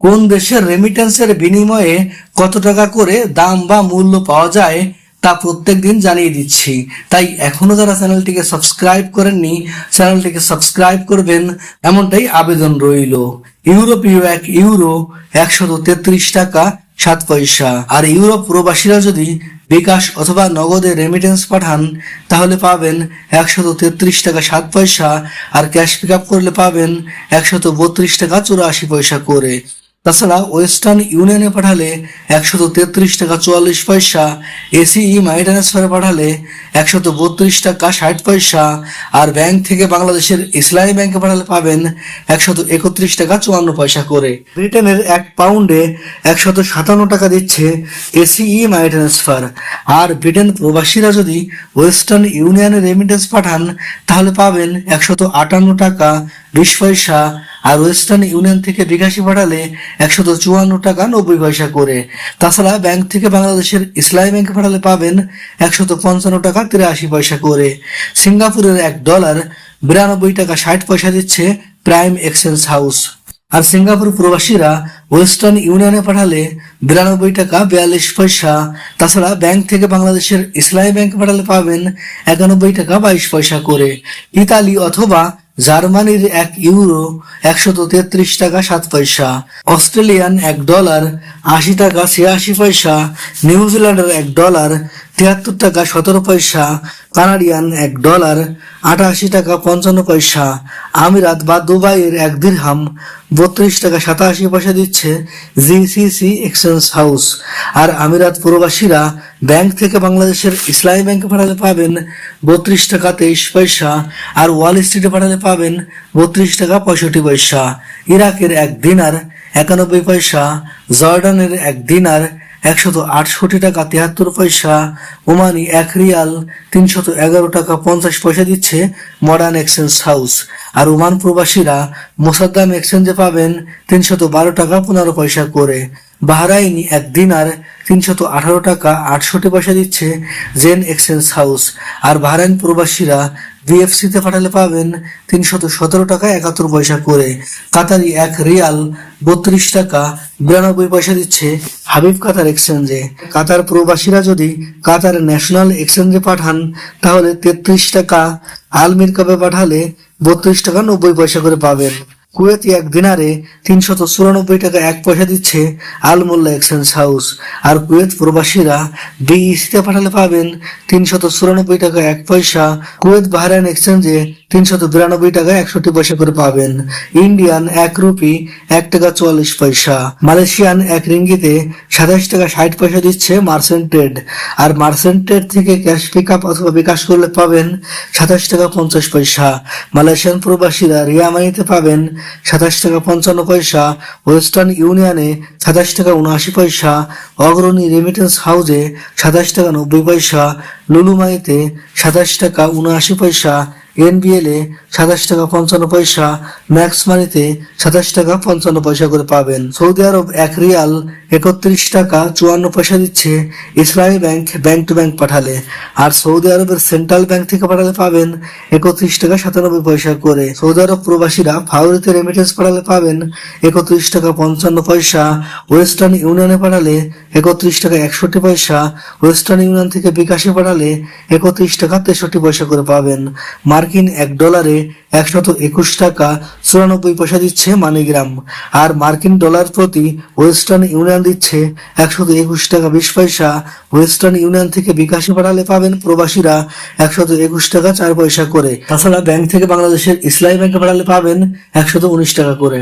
কোন দেশের রেমিটেন্সের বিনিময়ে কত টাকা করে দাম বা মূল্য পাওয়া যায় তা প্রত্যেক দিন জানিয়ে দিচ্ছি। তাই এখনও যারা চ্যানেলটিকে সাবস্ক্রাইব করেননি, চ্যানেলটিকে সাবস্ক্রাইব করবেন, এমনটাই আবেদন রইল। ইউরোপীয় এক ইউরো একশত তেত্রিশ টাকা সাত পয়সা। আর ইউরোপ প্রবাসীরা যদি বিকাশ অথবা নগদে রেমিটেন্স পাঠান, তাহলে পাবেন একশত তেত্রিশ টাকা সাত পয়সা, আর ক্যাশ পিক আপ করলে পাবেন একশত বত্রিশ টাকা চুরাশি পয়সা করে। তাছাড়া ওয়েস্টার্ন ইউনিয়নে পাঠালে একশত তেত্রিশ টাকা চুয়াল্লিশ পয়সা এসিই মানি ট্রান্সফারে পাঠালে একশত বত্রিশ টাকা ষাট পয়সা, আর ব্যাংক থেকে বাংলাদেশের ইসলামী ব্যাংকে পাঠালে পাবেন একশত একত্রিশ টাকা চুয়ান্ন পয়সা করে। ব্রিটেনের এক পাউন্ডে একশত সাতান্ন টাকা দিচ্ছে এসিই মানি ট্রান্সফার আর ব্রিটেন প্রবাসীরা যদি ওয়েস্টার্ন ইউনিয়নে রেমিটেন্স পাঠান, তাহলে পাবেন একশত আটান্ন টাকা বিশ পয়সা আর ওয়েস্টার্ন ইউনিয়ন থেকে বিকাশি পাঠালে একশত চুয়ান্ন টাকা নব্বই পয়সা করে। তাছাড়া ব্যাংক থেকে বাংলাদেশের ইসলামী ব্যাংকে পাঠালে পাবেন একশত পঞ্চান্ন টাকা তিরাশি পয়সা করে। সিঙ্গাপুরের এক ডলার বিরানব্বই টাকা ষাট পয়সা দিচ্ছে প্রাইম এক্সচেঞ্জ হাউস। আর সিঙ্গাপুর প্রবাসীরা ওয়েস্টার্ন ইউনিয়নে পাঠালে বিরানব্বই টাকা বিয়াল্লিশ পয়সা। তাছাড়া ব্যাংক থেকে বাংলাদেশের ইসলামী ব্যাংকে পাঠালে পাবেন একানব্বই টাকা বাইশ পয়সা করে। ইতালি অথবা জার্মানির এক ইউরো একশত তেত্রিশ টাকা সাত পয়সা, অস্ট্রেলিয়ান এক ডলার আশি টাকা ছিয়াশি পয়সা, নিউজিল্যান্ডের এক ডলার তিয়াত্তর টাকা সতেরো পয়সা, কানাডিয়ান এক ডলার, আটাশি টাকা পঞ্চান্ন পয়সা, আমিরাত বা দুবাইয়ের এক দিরহাম, বত্রিশ টাকা সাতাশি পয়সা দিচ্ছে জিসিসি এক্সচেঞ্জ হাউস। আর আমিরাত প্রবাসীরা ব্যাংক থেকে বাংলাদেশের ইসলামী ব্যাংকে পাঠালে পাবেন বত্রিশ টাকা তেইশ পয়সা আর ওয়াল স্ট্রিটে পাঠালে পাবেন বত্রিশ টাকা পঁয়ষট্টি পয়সা। ইরাকের এক দিনার একানব্বই পয়সা, জর্ডানের এক দিনার একশত আটষট্টি টাকা তিয়াত্তর পয়সা। ওমানি এক রিয়াল তিনশত এগারো টাকা পঞ্চাশ পয়সা দিচ্ছে মডার্ন এক্সচেঞ্জ হাউস। আর ওমান প্রবাসীরা মোসাদ্দাম এক্সচেঞ্জে পাবেন তিনশত বারো টাকা পনেরো পয়সা করে। বাহরাইনি এক দিনার তিনশত আঠারো টাকা আটষট্টি পয়সা দিচ্ছে জেন এক্সচেঞ্জ হাউস। আর বাহরাইন প্রবাসীরা বিএফসিতে পাঠালে পাবেন তিনশত সতেরো টাকা একাত্তর পয়সা করে। কাতারি এক রিয়াল বত্রিশ টাকা বিরানব্বই পয়সা দিচ্ছে হাবিব কাতার এক্সচেঞ্জে। কাতার প্রবাসীরা যদি কাতার ন্যাশনাল এক্সচেঞ্জে পাঠান, তাহলে তেত্রিশ টাকা আলমির কাপে পাঠালে বত্রিশ টাকা নব্বই পয়সা করে পাবেন। কুয়েতি এক দিনারে তিনশত চুরানব্বই টাকা এক পয়সা দিচ্ছে আলমোল্লা এক্সচেঞ্জ হাউস। আর কুয়েত প্রবাসীরা ডিইসিতে পাঠালে পাবেন তিনশত চুরানব্বই টাকা এক পয়সা। কুয়েত বাহরাইন এক্সচেঞ্জে তিনশত বিরানব্বই টাকা একষট্টি পয়সা করে পাবেন। ইন্ডিয়ান এক রুপি, এক টাকা চুয়াল্লিশ পয়সা। মালয়েশিয়ান এক রিঙ্গিতে সাতাশ টাকা ষাট পয়সা দিচ্ছে মার্সেন্ট ট্রেড। আর মার্সেন্ট ট্রেড থেকে ক্যাশ পিক আপ অথবা বিকাশ করলে পাবেন সাতাশ টাকা পঞ্চাশ পয়সা। মালয়েশিয়ান প্রবাসীরা রিয়ামানিতে পাবেন সাতাশ টাকা পঞ্চান্ন পয়সা। ওয়েস্টার্ন ইউনিয়নে সাতাশ টাকা উনআশি পয়সা। অগ্রণী রেমিটেন্স হাউসে সাতাশ টাকা নব্বই পয়সা। লুলুমাইতে সাতাশ টাকা উনআশি পয়সা। এনবিএল সাতাশ টাকা পঞ্চান্ন পয়সা ম্যাক্স মানিতে সাতাশ টাকা পঞ্চান্ন পয়সা করে পাবেন। সৌদি আরব এক রিয়াল একত্রিশ টাকা চুয়ান্ন পয়সা দিচ্ছে ইসলামী ব্যাংক ব্যাংক টু ব্যাংক পাঠালে। আর সৌদি আরবের সেন্ট্রাল ব্যাংক থেকে পাঠালে পাবেন একত্রিশ টাকা সাতানব্বই পয়সা করে। সৌদি আরব প্রবাসীরা ফাউরিতে রেমিটেন্স পাঠালে পাবেন একত্রিশ টাকা পঞ্চান্ন পয়সা। ওয়েস্টার্ন ইউনিয়নে পাঠালে একত্রিশ টাকা একষট্টি পয়সা। ওয়েস্টার্ন ইউনিয়ন থেকে বিকাশে পাঠালে একত্রিশ টাকা তেষট্টি পয়সা করে পাবেন। মার্কিন এক ডলারে একশত একুশ টাকা চুরানব্বই পয়সা দিচ্ছে মানিগ্রাম। আর মার্কিন ডলার প্রতি ওয়েস্টার্ন ইউনিয়ন দিচ্ছে একশত একুশ টাকা বিশ পয়সা। ওয়েস্টার্ন ইউনিয়ন থেকে বিকাশে পাঠালে পাবেন প্রবাসীরা একশত একুশ টাকা চার পয়সা করে। তাছাড়া ব্যাংক থেকে বাংলাদেশের ইসলামী ব্যাংকে পাঠালে পাবেন একশত উনিশ টাকা করে।